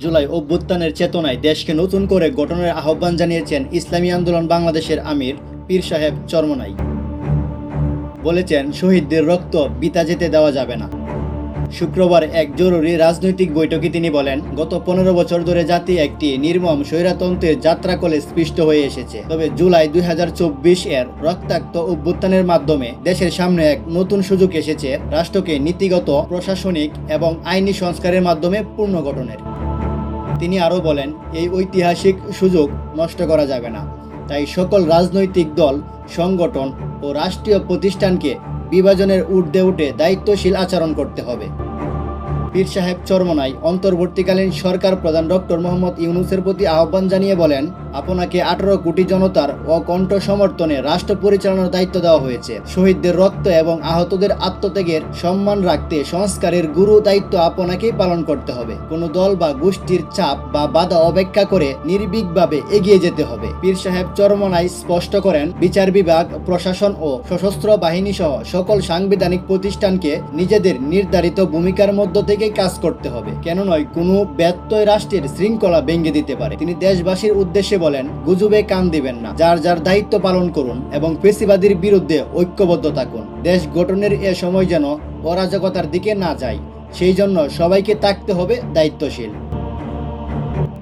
জুলাই অভ্যুত্থানের চেতনায় দেশকে নতুন করে গঠনের আহ্বান জানিয়েছেন ইসলামী আন্দোলন বাংলাদেশের আমির পীর সাহেব চরমনাই। বলেছেন, শহীদদের রক্ত বিতা যেতে দেওয়া যাবে না। শুক্রবার এক জরুরি রাজনৈতিক বৈঠকে তিনি বলেন, গত পনেরো বছর ধরে জাতি একটি নির্মম স্বৈরাতন্ত্রের যাত্রা যাত্রাকলে স্পৃষ্ট হয়ে এসেছে। তবে জুলাই দুই হাজার চব্বিশ এর রক্তাক্ত অভ্যুত্থানের মাধ্যমে দেশের সামনে এক নতুন সুযোগ এসেছে রাষ্ট্রকে নীতিগত, প্রশাসনিক এবং আইনি সংস্কারের মাধ্যমে পূর্ণ গঠনের। তিনি আরও বলেন, এই ঐতিহাসিক সুযোগ নষ্ট করা যাবে না। তাই সকল রাজনৈতিক দল, সংগঠন ও রাষ্ট্রীয় প্রতিষ্ঠানকে বিভাজনের ঊর্ধ্বে উঠে দায়িত্বশীল আচরণ করতে হবে। পীর সাহেব চরমনাই অন্তর্বর্তীকালীন সরকার প্রধান ডক্টর মোহাম্মদ ইউনুসের প্রতি আহ্বান জানিয়ে বলেন, আপনাকে আঠারো কোটি জনতার অকণ্ঠ সমর্থনে রাষ্ট্র পরিচালনার দায়িত্ব দেওয়া হয়েছে। শহীদদের রক্ত এবং আহতদের আত্মত্যাগের সম্মান রাখতে সংস্কারের গুরু দায়িত্ব আপনাকেই পালন করতে হবে। কোনো দল বা গোষ্ঠীর চাপ বা বাধা অপেক্ষা করে নির্ভীকভাবে এগিয়ে যেতে হবে। পীর সাহেব চরমনাই স্পষ্ট করেন, বিচার বিভাগ, প্রশাসন ও সশস্ত্র বাহিনী সহ সকল সাংবিধানিক প্রতিষ্ঠানকে নিজেদের নির্ধারিত ভূমিকার মধ্য থেকে কাজ করতে হবে। কেন নয় কোনো ব্যত্যয় রাষ্ট্রের শৃঙ্খলা ভেঙে দিতে পারে। তিনি দেশবাসীর উদ্দেশ্যে বলেন, গুজবে কান দিবেন না। যার যার দায়িত্ব পালন করুন এবং পেশিবাদীর বিরুদ্ধে ঐক্যবদ্ধ থাকুন। দেশ গঠনের এ সময় যেন অরাজকতার দিকে না যায়, সেই জন্য সবাইকে থাকতে হবে দায়িত্বশীল।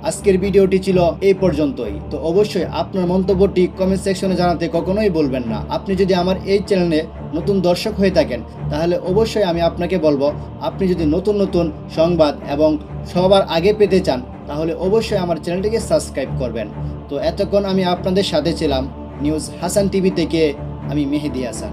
আজকের ভিডিওটি ছিল এই পর্যন্তই। তো অবশ্যই আপনার মন্তব্যটি কমেন্ট সেকশনে জানাতে কখনোই বলবেন না। আপনি যদি আমার এই চ্যানেলে নতুন দর্শক হয়ে থাকেন, তাহলে অবশ্যই আমি আপনাকে বলব, আপনি যদি নতুন নতুন সংবাদ এবং সবার আগে পেতে চান, তাহলে অবশ্যই আমার চ্যানেলটিকে সাবস্ক্রাইব করবেন। তো এতক্ষণ আমি আপনাদের সাথে ছিলাম, নিউজ হাসান টিভি থেকে আমি মেহেদি হাসান।